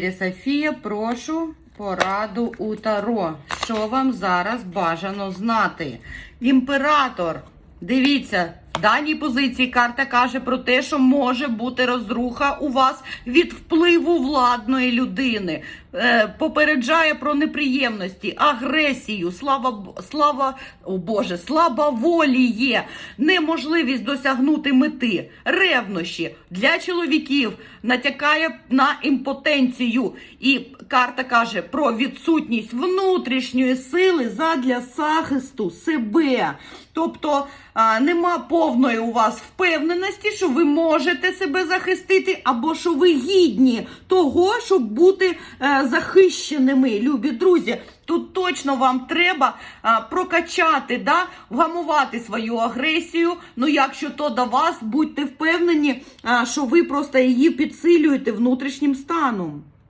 Софія, прошу пораду у Таро. Що вам зараз бажано знати? Імператор. Дивіться, в даній позиції карта каже про те, що може бути розруха у вас від впливу владної людини. Е, попереджає про неприємності, агресію, слава слава, о Боже, слаба волі є, неможливість досягнути мети, ревнощі для чоловіків натякає на імпотенцію. І карта каже про відсутність внутрішньої сили задля захисту себе. Тобто нема повної у вас впевненості, що ви можете себе захистити, або що ви гідні того, щоб бути е, захищеними, любі друзі. Тут точно вам треба а, прокачати, да, вгамувати свою агресію. Ну, якщо то до вас, будьте впевнені, а, що ви просто її підсилюєте внутрішнім станом.